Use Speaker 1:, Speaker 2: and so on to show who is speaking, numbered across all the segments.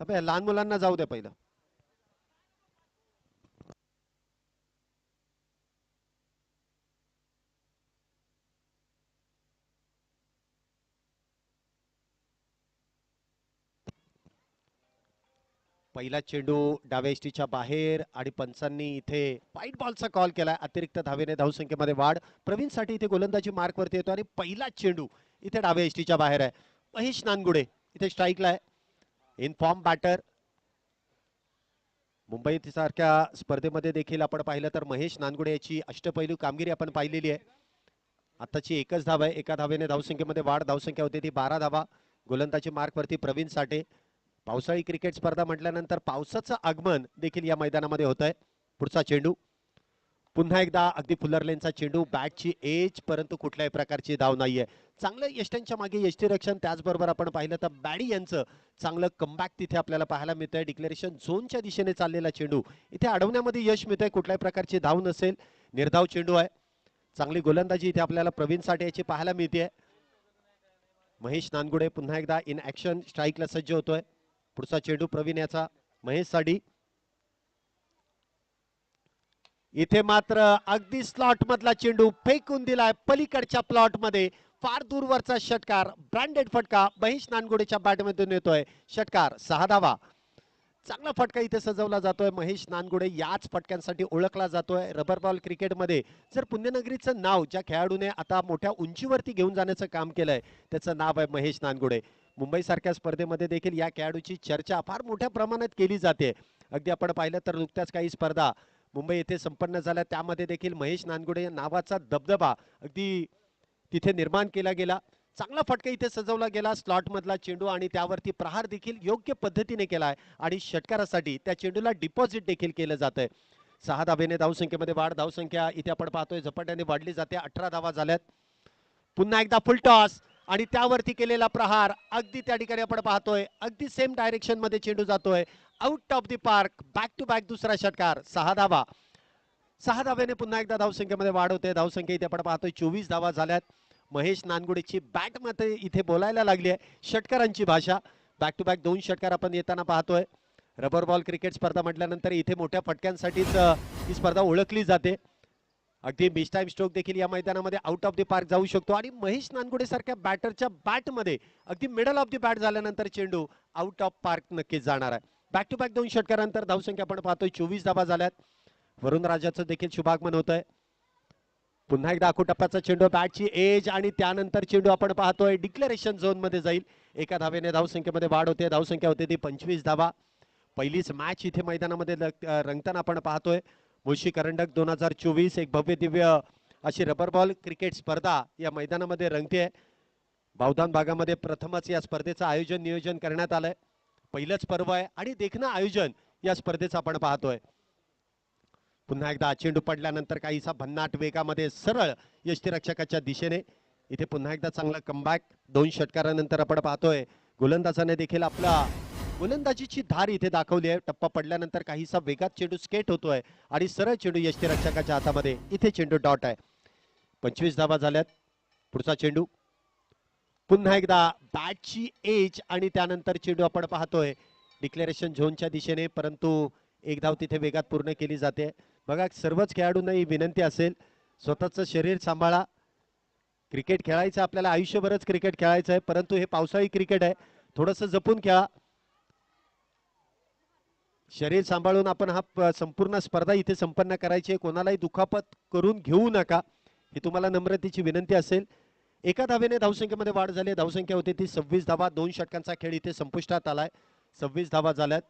Speaker 1: तर लहान मुलांना जाऊ द्या पहिलं. पहिला चेंडू डाव्या बाहेर आणि पंचांनी इथे वाईट बॉलचा कॉल केलाय. अतिरिक्त धावेने धावसंख्येमध्ये वाढ. प्रवीणसाठी इथे गोलंदाजी मार्कवरती येतो आणि पहिला चेंडू इथे डाव्या एसटीच्या बाहेर आहे. महेश नानगुडे इथे स्ट्राईकला आहे. इन फॉर्म बॅटर मुंबई सारख्या स्पर्धेमध्ये देखील आपण पाहिलं तर महेश नानगुडे याची अष्टपैलू कामगिरी आपण पाहिलेली आहे. आताची एकच धाव आहे. एका धावेने धावसंख्येमध्ये वाढ धावसंख्या होती ती बारा धावा. गोलंदाजी मार्कवरती प्रवीण साठे. पावसाळी क्रिकेट स्पर्धा म्हटल्यानंतर पावसाचं आगमन देखील या मैदानामध्ये होत आहे. पुढचा चेंडू. पुन्हा एकदा अगदी फुलरलेनचा चेंडू. बॅटची एज परंतु कुठल्याही प्रकारची धाव नाहीये. चांगलं यष्ट्यांच्या मागे यष्टी रक्षण त्याचबरोबर आपण पाहिलं तर बॅडी यांचं चांगलं कमबॅक तिथे आपल्याला पाहायला मिळतंय. डिक्लेरेशन झोनच्या दिशेने चाललेला चेंडू. इथे अडवण्यामध्ये यश मिळतंय कुठल्याही प्रकारची धाव नसेल. निर्धाव चेंडू आहे. चांगली गोलंदाजी इथे आपल्याला प्रवीण साठे याची पाहायला मिळते महेश नानगुडे पुन्हा एकदा इन ऍक्शन स्ट्राईकला सज्ज होतोय. पुढचा चेंडू प्रवीण याचा महेश साडी. इथे मात्र अगदी स्लॉट मधला चेंडू फेकून दिलाय. पलीकडच्या प्लॉटमध्ये. फार दूरवरचा षटकार ब्रँडेड फटका महेश नानगुडेच्या बॅटमधून येतोय. षटकार सहा धावा. चांगला फटका इथे सजवला जातोय. महेश नानगुडे याच फटक्यांसाठी ओळखला जातोय. रबर बॉल क्रिकेटमध्ये जर पुण्यनगरीचं नाव ज्या खेळाडूने आता मोठ्या उंचीवरती घेऊन जाण्याचं काम केलंय त्याचं नाव आहे महेश नानगुडे. मुंबईसारख्या स्पर्धेमध्ये देखील या खेळाडूची चर्चा फार मोठ्या प्रमाणात केली जाते. अगदी आपण पाहिलं तर नुकत्याच काही स्पर्धा मुंबई येथे संपन्न झाल्या. त्यामध्ये देखील महेश नानगुडे नावाचा दबदबा अगदी तिथे निर्माण केला गेला. चांगला फटका इथे सजवला गेला स्लॉट मधला चेंडू आणि त्यावरती प्रहार देखील योग्य पद्धतीने केला आहे. आणि षटकारासाठी त्या चेंडूला डिपॉझिट देखील केलं जात आहे सहा धाबेने धावसंख्येमध्ये वाढ धावसंख्या इथे आपण पाहतोय. झपाट्याने वाढली जाते. अठरा धावा झाल्यात. पुन्हा एकदा फुल टॉस आणि त्यावरती केलेला प्रहार. अगदी त्या ठिकाणी आपण पाहतोय. अगदी सेम डायरेक्शनमध्ये चेंडू जातोय. Out of the park back to back दुसरा षटकार. सहा धावा. सहा धाव्याने पुन्हा एकदा धावसंख्येमध्ये वाढ होते. धावसंख्या इथे आपण पाहतोय. चोवीस धावा झाल्यात. महेश नानगुडेची बॅटमध्ये इथे बोलायला लागली आहे. षटकारांची भाषा. बॅक टू बॅक दोन षटकार आपण येताना पाहतोय. रबर बॉल क्रिकेट स्पर्धा म्हटल्यानंतर इथे मोठ्या फटक्यांसाठीच ही स्पर्धा ओळखली जाते. अगदी मिस टाईम स्ट्रोक देखील या मैदानामध्ये आउट ऑफ द पार्क जाऊ शकतो. आणि महेश नानगुडे सारख्या बॅटरच्या बॅटमध्ये अगदी मिडल ऑफ द बॅट झाल्यानंतर चेंडू आउट ऑफ पार्क नक्कीच जाणार आहे. बॅक टू बॅक दोन षटकारानंतर धावसंख्या आपण पाहतोय. चोवीस धाबा झाल्यात. वरुण राजाचं देखील शुभागमन होत आहे पुन्हा एकदा आखू टप्प्याचा चेंडू बॅटची एज आणि त्यानंतर चेंडू आपण पाहतोय. डिक्लेरेशन झोनमध्ये जाईल. एका धावेने धावसंख्येमध्ये वाढ होते. धावसंख्या होते ती पंचवीस धावा. पहिलीच मॅच इथे मैदानामध्ये रंगताना आपण पाहतोय. मुळशी करंडक दोन हजार चोवीस एक भव्य दिव्य अशी रबर बॉल क्रिकेट स्पर्धा या मैदानामध्ये रंगते बावधान भागामध्ये प्रथमच या स्पर्धेचं आयोजन नियोजन करण्यात आलंय. पहिलंच पर्व आहे आणि देखणं आयोजन या स्पर्धेचं आपण पाहतोय. पुन्हा एकदा चेंडू पडल्यानंतर काहीसा भन्नाट वेगामध्ये सरळ यष्टीरक्षकाच्या दिशेने. इथे पुन्हा एकदा चांगला कमबॅक दोन षटकारानंतर आपण पाहतोय गोलंदाजाने देखील आपला गोलंदाजीची धार इथे दाखवली आहे. टप्पा पडल्यानंतर काहीसा वेगात चेंडू स्केट होतोय आणि सरळ चेंडू यष्टीरक्षकाच्या हातामध्ये इथे चेंडू डॉट आहे. पंचवीस धावा झाल्यात. पुढचा चेंडू. पुन्हा एकदा बॅटची एज आणि त्यानंतर चेंडू आपण पाहतोय. डिक्लेरेशन झोनच्या दिशेने परंतु एक धाव तिथे वेगात पूर्ण केली जाते. बघा सर्वच खेळाडूंना ही विनंती असेल स्वतःचं शरीर सांभाळा. क्रिकेट खेळायचं आपल्याला आयुष्यभरच क्रिकेट खेळायचं आहे परंतु हे पावसाळी क्रिकेट आहे. थोडंसं जपून खेळा. शरीर सांभाळून आपण हा संपूर्ण स्पर्धा इथे संपन्न करायची आहे. कोणालाही दुखापत करून घेऊ नका ही तुम्हाला नम्रतेची विनंती असेल. एका धावेने धावसंख्येमध्ये वाढ झाली आहे. धावसंख्या होती ती सव्वीस धावा दोन षटकांचा खेळ इथे संपुष्टात आलाय. सव्वीस धावा झाल्यात.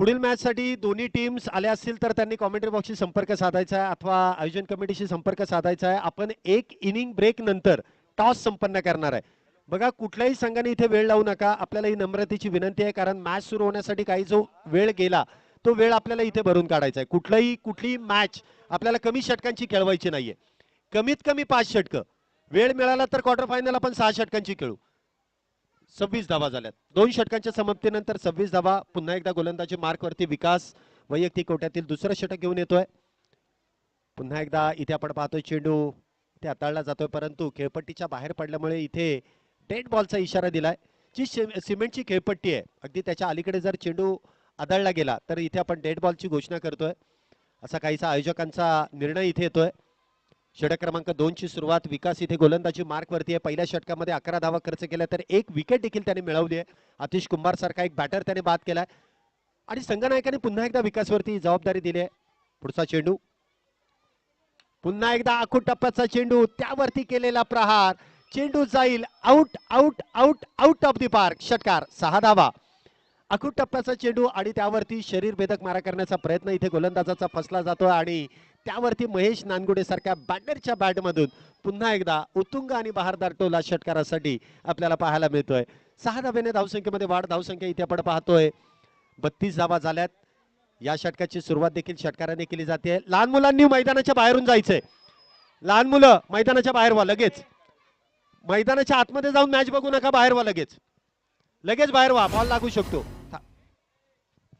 Speaker 1: पुढील मॅचसाठी दोन्ही टीम्स आल्या असतील तर त्यांनी कॉमेंट्री बॉक्सशी संपर्क साधायचा आहे अथवा आयोजन कमिटीशी संपर्क साधायचा आहे. आपण एक इनिंग ब्रेक नंतर टॉस संपन्न करणार आहे. बघा कुठल्याही संघाने इथे वेळ लावू नका. आपल्याला ही नम्रतेची विनंती आहे कारण मॅच सुरू होण्यासाठी काही जो वेळ गेला तो वेळ आपल्याला इथे भरून काढायचा आहे. कुठलाही कुठलीही मॅच आपल्याला कमी षटकांची खेळवायची नाहीये. कमीत कमी पाच षटकं. वेळ मिळाला तर क्वार्टर फायनल आपण सहा षटकांची खेळू. सव्वीस धावा झाल्यात. दोन षटकांच्या समाप्तीनंतर सव्वीस धावा पुन्हा एकदा गोलंदाजी मार्कवरती विकास वैयक्तिक कोट्यातील दुसरं षटक घेऊन येतोय. पुन्हा एकदा इथे आपण पाहतोय चेंडू ते हाताळला जातोय परंतु खेळपट्टीच्या बाहेर पडल्यामुळे इथे डेड बॉलचा इशारा दिलाय. जी सिमेंटची खेळपट्टी आहे अगदी त्याच्या अलीकडे जर चेंडू आदळला गेला तर इथे आपण डेड बॉलची घोषणा करतोय. असा काहीसा आयोजकांचा निर्णय इथे येतोय. षटक क्रमांक दोनची सुरुवात विकास इथे गोलंदाजी मार्कवरती आहे. पहिल्या षटकामध्ये अकरा धावा खर्च केल्या तर एक विकेट देखील त्याने मिळवली आहे. आतिश कुंभार सारखा एक बॅटर त्याने बाद केलाय. आणि संघनायकाने पुन्हा एकदा विकासवरती जबाबदारी दिली आहे. पुढचा चेंडू. पुन्हा एकदा आखूट टप्प्याचा चेंडू. त्यावरती केलेला प्रहार. चेंडू जाईल. Out out out out of the park षटकार. सहा धावा. अखूट टप्प्याचा चेंडू आणि त्यावरती शरीर भेदक मारा करण्याचा प्रयत्न इथे गोलंदाजाचा फसला जातो आणि त्यावरती महेश नानगुडे सारख्या बॅटरच्या बॅटमधून पुन्हा एकदा उत्तुंग आणि बहारदार टोला षटकारासाठी आपल्याला पाहायला मिळतोय. सहा धाब्याने धावसंख्येमध्ये वाढ धावसंख्या इथे आपण पाहतोय. बत्तीस धावा झाल्यात. या षटकाची सुरुवात देखील षटकाराने केली जाते. लहान मुलांनी मैदानाच्या बाहेरून जायचंय. लहान मुलं मैदानाच्या बाहेर व्हा लगेच. मैदानाच्या आतमध्ये जाऊन मॅच बघू नका बाहेर व्हा लगेच. लगेच बाहेर व्हा बॉल लागू शकतो.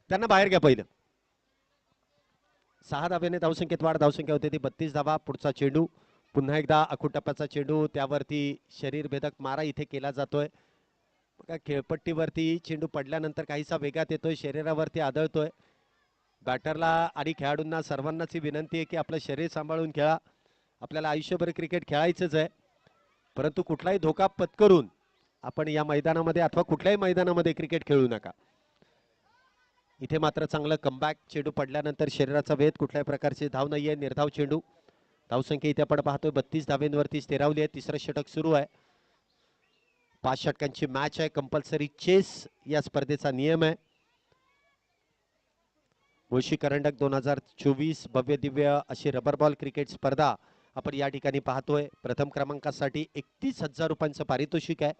Speaker 1: त्यांना बाहेर घ्या पहिलं. सहा धाब्याने धावसंख्येत वाढ धावसंख्या होते ती बत्तीस धावा पुढचा चेंडू पुन्हा एकदा अखूट टप्प्याचा चेंडू त्यावरती शरीरभेदक मारा इथे केला जातोय. बघा खेळपट्टीवरती चेंडू पडल्यानंतर काहीसा वेगात येतोय शरीरावरती आदळतोय. बॅटरला आणि खेळाडूंना सर्वांनाच ही विनंती आहे की आपलं शरीर सांभाळून खेळा. आपल्याला आयुष्यभर क्रिकेट खेळायचंच आहे. परंतु कुठलाही धोका पत्करून आपण या मैदानामध्ये अथवा कुठल्याही मैदानामध्ये क्रिकेट खेळू नका. इथे मात्र चांगलं कमबॅक चेंडू पडल्यानंतर शरीराचा वेध कुठल्याही प्रकारचे धाव नाहीये निर्धाव चेंडू. धावसंख्या इथे आपण पाहतोय बत्तीस धावेंवरती स्थिरावली आहे तिसरं षटक सुरू आहे. पाच षटकांची मॅच आहे कंपल्सरी चेस या स्पर्धेचा नियम आहे. मुळशी करंडक दोन हजार चोवीस भव्य दिव्य अशी रबर बॉल क्रिकेट स्पर्धा आपण या ठिकाणी पाहतोय. प्रथम क्रमांकासाठी एकतीस हजार रुपयांचं पारितोषिक आहे.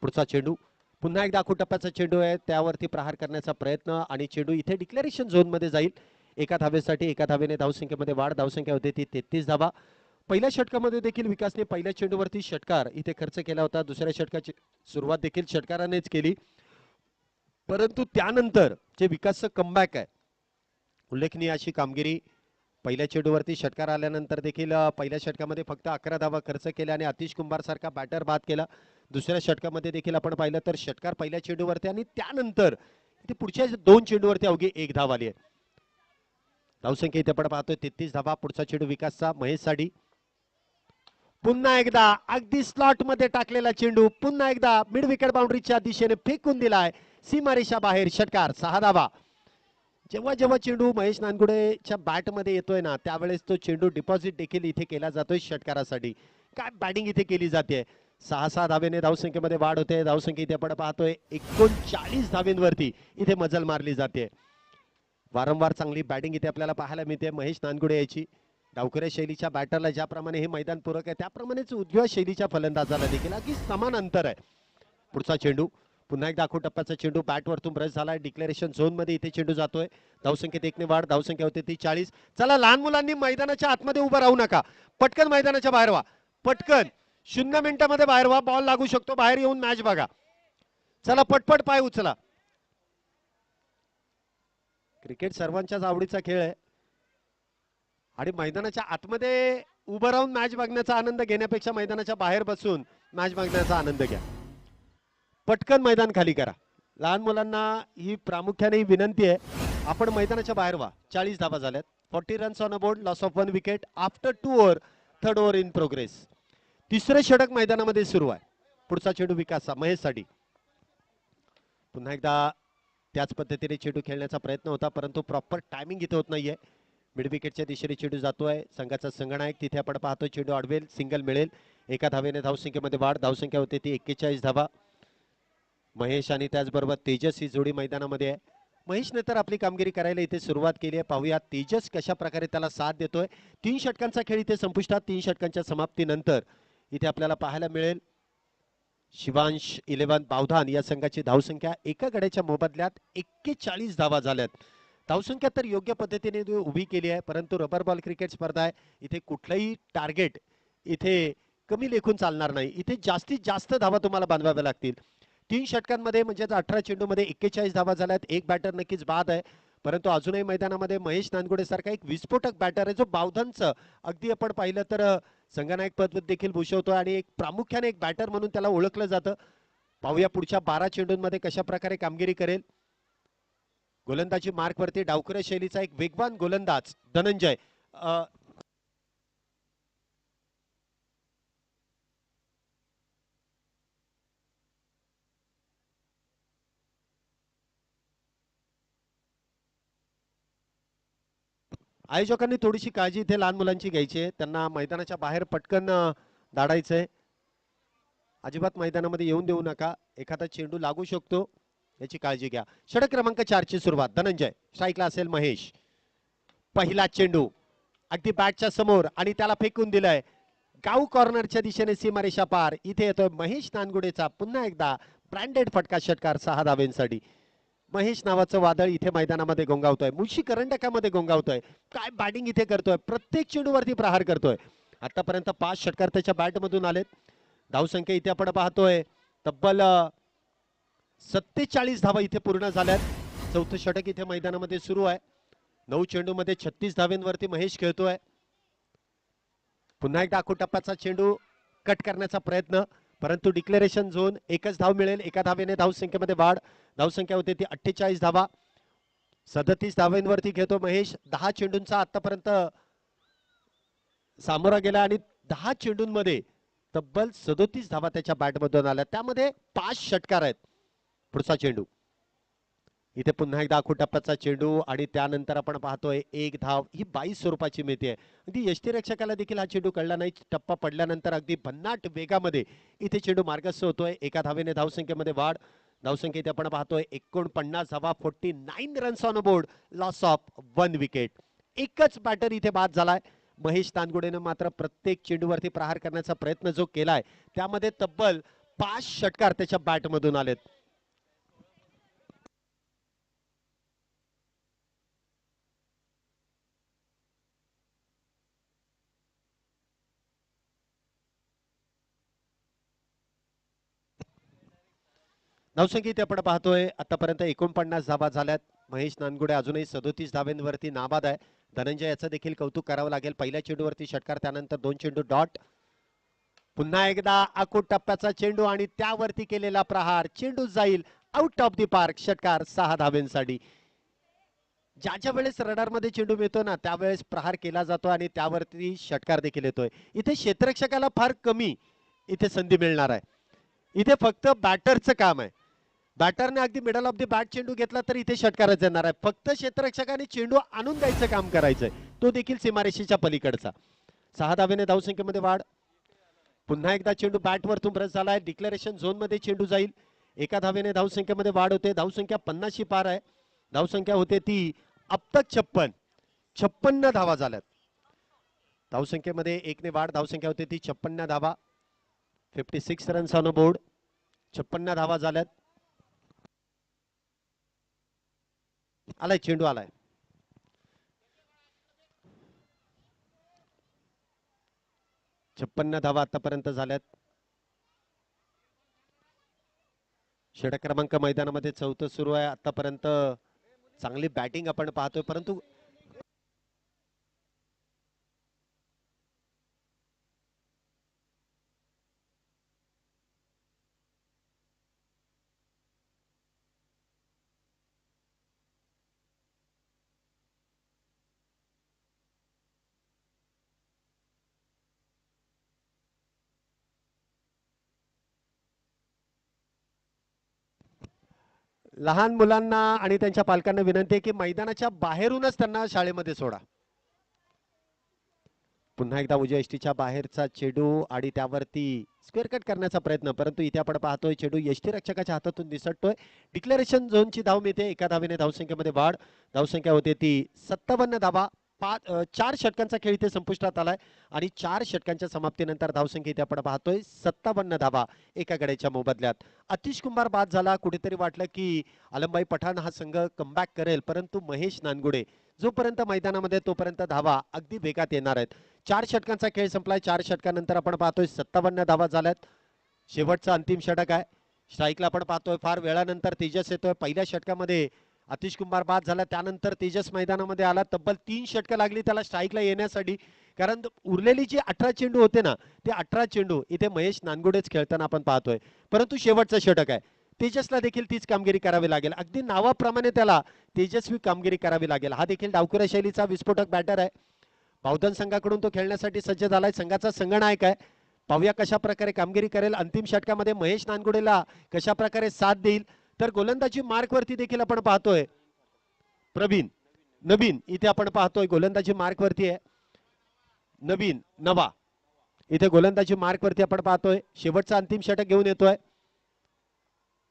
Speaker 1: पुढचा चेंडू पुन्हा एकदा आखूट टप्प्याचा चेंडू आहे त्यावरती प्रहार करण्याचा प्रयत्न आणि चेंडू इथे डिक्लेरेशन झोनमध्ये जाईल. एका धावेसाठी एका धावेने धावसंख्येमध्ये वाढ धावसंख्या होते ती तेहतीस धावा. पहिल्या षटकामध्ये देखील विकासने पहिल्या चेंडूवरती षटकार इथे खर्च केला होता. दुसऱ्या षटकाची सुरुवात देखील षटकारानेच केली. परंतु त्यानंतर जे विकासचं कमबॅक आहे उल्लेखनीय अशी कामगिरी. पहिल्या चेंडूवरती षटकार आल्यानंतर देखील पहिल्या षटकामध्ये फक्त अकरा धावा खर्च केल्या आणि अतिश कुंभार सारखा बॅटर बाद केला. दुसऱ्या षटकामध्ये देखील आपण पाहिलं तर षटकार पहिल्या चेंडूवरती आणि त्यानंतर इथे पुढच्या दोन चेंडूवरती अवघी एक धाव आली आहे. धावसंख्या इथे आपण पाहतोय तेहतीस धावा पुढचा चेंडू विकासचा महेश साडी. पुन्हा एकदा अगदी स्लॉटमध्ये टाकलेला चेंडू पुन्हा एकदा मिड विकेट बाउंड्रीच्या दिशेने फेकून दिलाय सीमारेषा बाहेर षटकार सहा धावा. जेव्हा जेव्हा चेंडू महेश नानगुडेच्या बॅटमध्ये येतोय ना त्यावेळेस तो चेंडू डिपॉझिट देखील इथे केला जातोय षटकारासाठी. काय बॅटिंग इथे केली जाते? सहा सहा धावेने धावसंख्येमध्ये वाढ होते. धावसंख्या इथे आपण पाहतोय. एकोणचाळीस धावेंवरती इथे मजल मारली जाते. वारंवार चांगली बॅटिंग इथे आपल्याला पाहायला मिळते. महेश नानगुडे याची डावकऱ्या शैलीच्या बॅटरला ज्याप्रमाणे हे मैदान पूरक आहे त्याप्रमाणेच उजव्या शैलीच्या फलंदाजाला देखील अगदी समान अंतर आहे. पुढचा चेंडू. पुन्हा एकदा दाखवू टप्प्याचा चेंडू. बॅटवरतून ब्रश झाला. डिक्लेरेशन झोनमध्ये इथे चेंडू जातोय. धावसंख्येत एकने वाढ. धावसंख्या होते ती चाळीस चला लहान मुलांनी मैदानाच्या आतमध्ये उभं राहू नका. पटकन मैदानाच्या बाहेर व्हा. पटकन. शून्य मिनिटामध्ये बाहेर व्हा बॉल लागू शकतो बाहेर येऊन मॅच बघा. चला पटपट पाय उचला. क्रिकेट सर्वांच्याच आवडीचा खेळ आहे. आणि मैदानाच्या आतमध्ये उभं राहून मॅच बघण्याचा आनंद घेण्यापेक्षा मैदानाच्या बाहेर बसून मॅच बघण्याचा आनंद घ्या. पटकन मैदान खाली करा. लहान मुलांना ही प्रामुख्याने ही विनंती आहे. आपण मैदानाच्या बाहेर व्हा. चाळीस धाबा झाल्यात. Forty runs on a board loss of one wicket after two over third over in progress तिसरं षटक मैदानामध्ये सुरू आहे. पुढचा चेंडू विकास महेशसाठी. पुन्हा एकदा त्याच पद्धतीने चेंडू खेळण्याचा प्रयत्न होता परंतु प्रॉपर टायमिंग इथे होत नाहीये. मिड विकेटच्या दिशेने चेंडू जातोय. संघाचा संगणायक तिथे आपण पाहतो चेंडू अडवेल सिंगल मिळेल. एका धावेने धावसंख्येमध्ये वाढ धावसंख्या होते ती एक्केचाळीस धावा. महेश आणि त्याचबरोबर तेजस ही जोडी मैदानामध्ये आहे. महेशने तर आपली कामगिरी करायला इथे सुरुवात केली आहे. पाहूया तेजस कशा प्रकारे त्याला साथ देतोय. तीन षटकांचा खेळ इथे संपुष्टात. तीन षटकांच्या समाप्तीनंतर इथे आपल्याला पाहायला मिळेल. शिवांश इलेव्हन बावधान या संघाची धावसंख्या एका गड्याच्या मोबदल्यात एक्केचाळीस धावा झाल्यात. धावसंख्या तर योग्य पद्धतीने उभी केली आहे परंतु रबर बॉल क्रिकेट स्पर्धा आहे. इथे कुठलंही टार्गेट इथे कमी लेखून चालणार नाही. इथे जास्तीत जास्त धावा तुम्हाला बांधवाव्या लागतील. तीन षटकांमध्ये म्हणजेच अठरा चेंडूमध्ये एक्केचाळीस धावा झाल्यात. एक बॅटर नक्कीच बाद आहे. परंतु अजूनही मैदानामध्ये महेश नानगुडे सारखा एक विस्फोटक बॅटर आहे जो बावधनचं. अगदी आपण पाहिलं तर संघनायक पद देखील भूषवतो आणि एक प्रामुख्याने एक बॅटर म्हणून त्याला ओळखलं जातं. पाहूया पुढच्या बारा चेंडूंमध्ये कशा प्रकारे कामगिरी करेल. गोलंदाजी मार्कवरती डावखुऱ्या शैलीचा एक वेगवान गोलंदाज धनंजय अ, आयोजकांनी थोडीशी काळजी इथे लहान मुलांची घ्यायची आहे. त्यांना मैदानाच्या बाहेर पटकन अ, आहे अजिबात मैदानामध्ये येऊन देऊ नका. एखादा चेंडू लागू शकतो. याची काळजी घ्या. षटक क्रमांक चारची सुरुवात. धनंजय. स्ट्राईकला असेल महेश. पहिला चेंडू. अगदी बॅटच्या समोर आणि त्याला फेकून दिलंय. गाव कॉर्नरच्या दिशेने सीमारेषा पार. इथे येतोय महेश नानगुडेचा. पुन्हा एकदा ब्रँडेड फटका षटकार सहा धावेंसाठी. महेश नावाचं वादळ इथे मैदानामध्ये गोंगावतोय. मुळशी करंडकामध्ये गोंगावतोय. काय बॅटिंग इथे करतोय? प्रत्येक चेंडूवरती प्रहार करतोय. आतापर्यंत पाच षटकार त्याच्या बॅटमधून आलेत. धावसंख्या इथे आपण पाहतोय. तब्बल सत्तेचाळीस धावा इथे पूर्ण झाल्यात. चौथं षटक इथे मैदानामध्ये सुरू आहे. नऊ चेंडूमध्ये छत्तीस धावेंवरती महेश खेळतोय. पुन्हा एकदा टप्प्याचा चेंडू कट करण्याचा प्रयत्न. परंतु डिक्लेरेशन झोन एकच धाव मिळेल. एका धावेने धावसंख्येमध्ये वाढ. धावसंख्या होते ती अठ्ठेचाळीस धावा. सदतीस धावेंवरती घेतो महेश. दहा चेंडूंचा आतापर्यंत सामोरा गेला आणि दहा चेंडूंमध्ये तब्बल सदोतीस धावा त्याच्या बॅटमधून आल्या. त्यामध्ये पाच षटकार आहेत. पुढचा चेंडू. इथे पुन्हा एकदा टप्प्याचा चेंडू आणि त्यानंतर आपण पाहतोय एक धाव. ही बाईस स्वरूपाची मिळते अगदी यष्टीरक्षकाला देखील हा चेंडू कळला नाही. टप्पा पडल्यानंतर अगदी भन्नाट वेगामध्ये इथे चेंडू मार्गस्थ होतोय. एका धावेने धावसंख्येमध्ये वाढ. धावसंख्या इथे आपण पाहतोय एकोणपन्नास धावा forty nine runs on board loss of one wicket एकच बॅटर इथे बाद झालाय. महेश तानगुडेनं मात्र प्रत्येक चेंडूवरती प्रहार करण्याचा प्रयत्न जो केलाय त्यामध्ये तब्बल पाच षटकार त्याच्या बॅटमधून आलेत. धावसंख्या आपण पाहतोय. आतापर्यंत एकोणपन्नास धाबा झाल्यात. महेश नानगुडे अजूनही सदोतीस धाव्यांवरती नाबाद आहे. धनंजय याचं देखील कौतुक करावं लागेल. पहिल्या चेंडूवरती षटकार त्यानंतर दोन चेंडू डॉट. पुन्हा एकदा आकूट टप्प्याचा चेंडू आणि त्यावरती केलेला प्रहार. चेंडू जाईल आउट ऑफ दी पार्क षटकार सहा धाबेंसाठी ज्या ज्या वेळेस रडारमध्ये चेंडू मिळतो ना त्यावेळेस प्रहार केला जातो आणि त्यावरती षटकार देखील येतोय. इथे क्षेत्रक्षकाला फार कमी इथे संधी मिळणार आहे. इथे फक्त बॅटरचं काम आहे. बॅटरने अगदी मिडल ऑफ दी बॅट चेंडू घेतला तर इथे षटकारच येणार आहे. फक्त क्षेत्ररक्षकाने चेंडू आणून द्यायचं काम करायचंय. तो देखील सीमारेषेच्या पलीकडचा. सहा धावेने धावसंख्येमध्ये वाढ. पुन्हा एकदा चेंडू बॅटवर झाला झालाय. डिक्लेरेशन झोनमध्ये चेंडू जाईल. एका धावेने धावसंख्येमध्ये वाढ होते. धावसंख्या पन्नासशी पार आहे. धावसंख्या होते ती अप्तक छप्पन. छप्पन्न धावा झाल्यात. धावसंख्येमध्ये एकने वाढ. धावसंख्या होते ती छप्पन्न धावा. Fifty six runs on board छप्पन्न धावा झाल्यात. आलाय चेंडू आलाय. छप्पन्न धावा आतापर्यंत झाल्यात. षटक क्रमांक मैदानामध्ये चौथं सुरू आहे. आतापर्यंत चांगली बॅटिंग आपण पाहतोय परंतु लहान मुलांना आणि त्यांच्या पालकांना विनंती आहे की मैदानाच्या बाहेरूनच त्यांना शाळेमध्ये सोडा. पुन्हा एकदा उजव्या एसटीच्या बाहेरचा चेडू आणि त्यावरती स्क्वेअर कट करण्याचा प्रयत्न परंतु इथे आपण पाहतोय चेडू एसटी रक्षकाच्या हातातून निसटतोय. डिक्लेरेशन झोनची धाव मिळते. एका धावेने धावसंख्येमध्ये वाढ. धावसंख्या होते ती सत्तावन्न धावा. पाच चार षटकांचा खेळ इथे संपुष्टात आलाय आणि चार षटकांच्या समाप्तीनंतर धावसंख्या इथे आपण पाहतोय सत्तावन्न धावा एका गड्याच्या मोबदल्यात. अतिश कुंभार बाद झाला कुठेतरी वाटलं की आलमबाई पठाण हा संघ कमबॅक करेल परंतु महेश नानगुडे जोपर्यंत मैदानामध्ये तोपर्यंत धावा अगदी वेगात येणार आहेत. चार षटकांचा खेळ संपलाय चार षटकानंतर आपण पाहतोय सत्तावन्न धावा झाल्यात. शेवटचा अंतिम षटक आहे. स्ट्राईकला आपण पाहतोय फार वेळानंतर तेजस येतोय. पहिल्या षटकामध्ये आतिश कुमार बाद झाला. त्यानंतर तेजस मैदानामध्ये आला. तब्बल तीन षटकं लागली त्याला स्ट्राईकला येण्यासाठी. कारण उरलेली जी अठरा चेंडू होते ना ते अठरा चेंडू इथे महेश नानगुडेच खेळताना आपण पाहतोय. परंतु शेवटचं षटक आहे. तेजसला देखील तीच कामगिरी करावी लागेल. अगदी नावाप्रमाणे त्याला तेजस्वी कामगिरी करावी लागेल. हा देखील डावकुऱ्या शैलीचा विस्फोटक बॅटर आहे. पावधन संघाकडून तो खेळण्यासाठी सज्ज झालाय. संघाचा संघनायक आहे. पाहूया कशा प्रकारे कामगिरी करेल. अंतिम षटकामध्ये महेश नानगुडेला कशा प्रकारे साथ देईल. तर गोलंदाजी मार्कवरती देखील आपण पाहतोय. प्रवीण नवीन इथे आपण पाहतोय गोलंदाजी मार्कवरती आहे. नवीन नवा. इथे गोलंदाजी मार्कवरती आपण पाहतोय. शेवटचा अंतिम षटक घेऊन येतोय.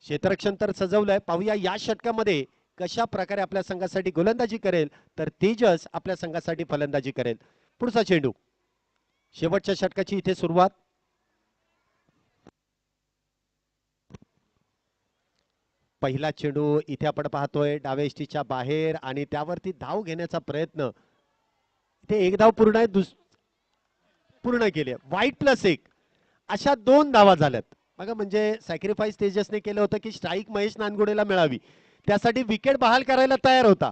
Speaker 1: क्षेत्ररक्षण तर सजवलंय. पाहूया या षटकामध्ये कशा प्रकारे आपल्या संघासाठी गोलंदाजी करेल तर तेजस आपल्या संघासाठी फलंदाजी करेल. पुढचा चेंडू. शेवटच्या षटकाची इथे सुरुवात. पहिला चेंडू इथे आपण पाहतोय डावेष्टीच्या बाहेर आणि त्यावरती धाव घेण्याचा प्रयत्न. इथे एक धाव पूर्ण आहे दुस पूर्ण केली वाईट प्लस एक. अशा दोन धावा झाल्यात. बघा म्हणजे सॅक्रिफाईस तेजसने केलं होतं की स्ट्राईक महेश नानगुडेला मिळावी. त्यासाठी विकेट बहाल करायला तयार होता.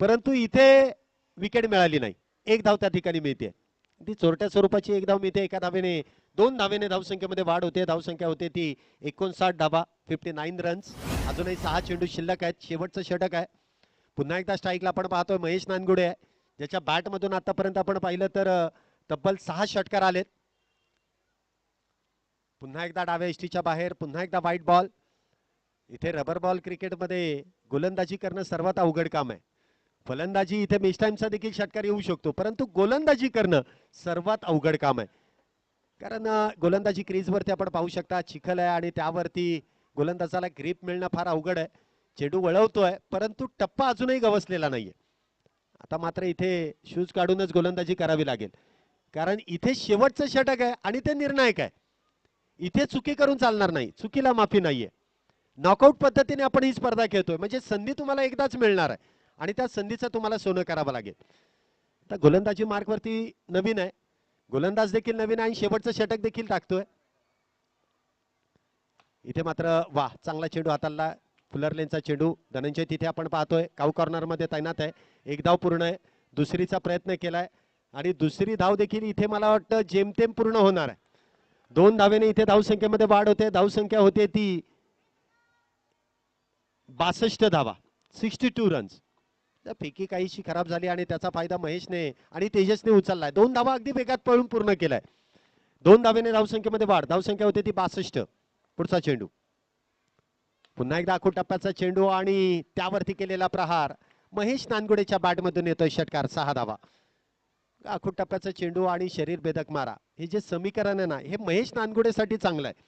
Speaker 1: परंतु इथे विकेट मिळाली नाही. एक धाव त्या ठिकाणी मिळते. ती चोरट्या स्वरूपाची एक धाव मिळते एका धावेने. दोन धावेने धावसंख्येमध्ये वाढ होते. धावसंख्या होते ती एकोणसाठ धावा. फिफ्टी नाईन रन्स अजूनही सहा चेंडू शिल्लक आहेत. शेवटचं षटक आहे. पुन्हा एकदा स्ट्राईकला आपण पाहतोय. महेश नानगुडे आहे. ज्याच्या बॅटमधून आतापर्यंत आपण पाहिलं तर तब्बल सहा षटकार आलेत. पुन्हा एकदा डाव्या इष्टीच्या बाहेर. पुन्हा एकदा व्हाईट बॉल इथे रबर बॉल क्रिकेटमध्ये गोलंदाजी करणं सर्वात अवघड काम आहे. फलंदाजी इथे मिस टाइमचा देखील षटकार येऊ शकतो. परंतु गोलंदाजी करणं सर्वात अवघड काम आहे. कारण गोलंदाजी क्रीजवरती आपण पाहू शकता. चिखल आहे आणि त्यावरती गोलंदाजाला ग्रीप मिळणं फार अवघड आहे. चेंडू वळवतोय परंतु टप्पा अजूनही गवसलेला नाहीये. आता मात्र इथे शूज काढूनच गोलंदाजी करावी लागेल. कारण इथे शेवटचं षटक आहे आणि ते निर्णायक आहे. इथे चुकी करून चालणार नाही चुकीला माफी नाहीये. नॉकआउट पद्धतीने आपण ही स्पर्धा खेळतोय म्हणजे संधी तुम्हाला एकदाच मिळणार आहे आणि त्या संधीचं तुम्हाला सोनं करावं लागेल. तर गोलंदाजी मार्कवरती नवीन आहे. गोलंदाज देखील नवीन आहे आणि शेवटचं षटक देखील टाकतोय. इथे मात्र वा चांगला चेंडू हाताळला फुलरलेनचा चेंडू. धनंजय तिथे आपण पाहतोय काऊ कॉर्नरमध्ये तैनात आहे. एक धाव पूर्ण आहे दुसरीचा प्रयत्न केलाय. आणि दुसरी धाव देखील इथे मला वाटतं जेमतेम पूर्ण होणार आहे. दोन धावेने इथे धावसंख्येमध्ये वाढ होते धावसंख्या होते ती बासष्ट धावा सिक्स्टी टू रन्स फेकी काहीशी खराब झाली आणि त्याचा फायदा महेशने आणि तेजसने उचललाय. दोन धावा अगदी वेगात पळून पूर्ण केलाय. दोन धावेने धावसंख्येमध्ये वाढ धावसंख्या होते ती बासष्ट. पुढचा चेंडू. पुन्हा एकदा आखूड टप्प्याचा चेंडू आणि त्यावरती केलेला प्रहार. महेश नानगुडेच्या बॅटमधून येतोय षटकार सहा धावा. आखूड टप्प्याचा चेंडू आणि शरीर भेदक मारा. हे जे समीकरण आहे ना हे महेश नानगुडेसाठी चांगलं आहे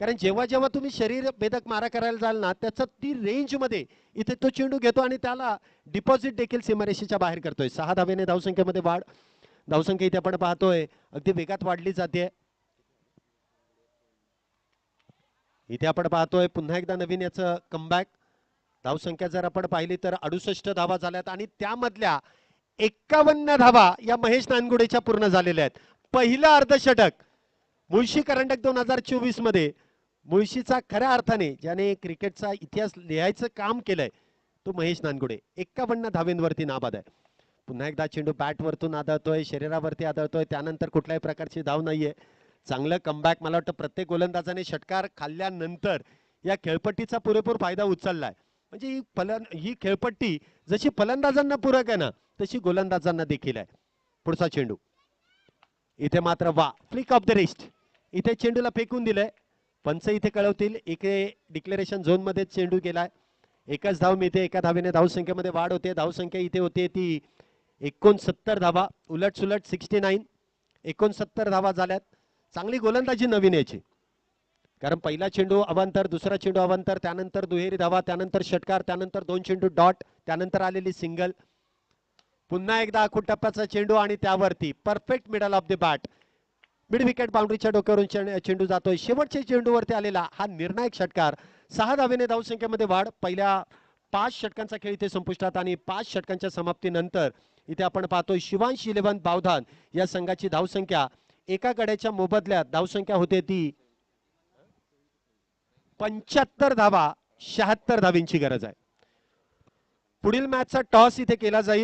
Speaker 1: कारण जेव्हा जेव्हा तुम्ही शरीर भेदक मारा करायला जाल ना त्याचा ती रेंजमध्ये इथे तो चेंडू घेतो आणि त्याला डिपॉझिट देखील सीमारेषेच्या बाहेर करतोय. सहा धावेने धावसंख्येमध्ये वाढ. धावसंख्या इथे आपण पाहतोय अगदी वेगात वाढली जाते. इथे आपण पाहतोय पुन्हा एकदा नवीन याचं कमबॅक धावसंख्या जर आपण पाहिली तर अडुसष्ट धावा झाल्यात आणि त्यामधल्या एक्कावन्न धावा या महेश नानगुडेच्या पूर्ण झालेल्या आहेत. पहिलं अर्धषटक मुळशी करंडक दोन हजार चोवीसमध्ये. मुळशीचा खऱ्या अर्थाने ज्याने क्रिकेटचा इतिहास लिहायचं काम केलंय तो महेश नानगुडे. एक्कावन्न धावेंवरती नाबाद आहे. पुन्हा एकदा चेंडू बॅट वरतून आदळतोय शरीरावरती आदळतोय त्यानंतर कुठल्याही प्रकारची धाव नाहीये. चांगलं कमबॅक मला वाटतं प्रत्येक गोलंदाजाने षटकार खाल्ल्यानंतर या खेळपट्टीचा पुरेपूर फायदा उचललाय. म्हणजे ही फलन ही खेळपट्टी जशी फलंदाजांना पूरक आहे ना तशी गोलंदाजांना देखील आहे. पुढचा चेंडू. इथे मात्र वा फ्लिक ऑफ द रिस्ट इथे चेंडूला फेकून दिलंय. पंच इथे कळवतील. इथे डिक्लेरेशन झोनमध्ये चेंडू गेलाय. एकच धाव मिळते एका धावेने धावसंख्येमध्ये वाढ होते. धावसंख्या इथे होते ती एकोणसत्तर धावा. उलट सुलट सिक्स्टी नाईन एकोणसत्तर धावा झाल्यात. चांगली गोलंदाजी नवीन याची कारण पहिला चेंडू अवांतर दुसरा चेंडू अवांतर त्यानंतर दुहेरी धावा त्यानंतर षटकार त्यानंतर दोन चेंडू डॉट त्यानंतर आलेली सिंगल. पुन्हा एकदा आखूड टप्प्याचा चेंडू आणि त्यावरती perfect middle of the bat. Mid wicket बाउंड्रीच्या डोक्यावरून चेंडू जातोय. शेवटच्या चेंडूवरती आलेला हा निर्णायक षटकार. सहा धावेने धावसंख्येमध्ये वाढ. पहिल्या पाच षटकांचा खेळ इथे संपुष्टात आणि पाच षटकांच्या समाप्तीनंतर इथे आपण पाहतोय शिवांश इलेव्हन बावधान या संघाची धावसंख्या. एका गड्याच्या मोबदल्यात धावसंख्या होते ती पंच्याहत्तर धावा शहात्तर धावींची गरज आहे. पुढील मॅचचा टॉस इथे केला जाईल.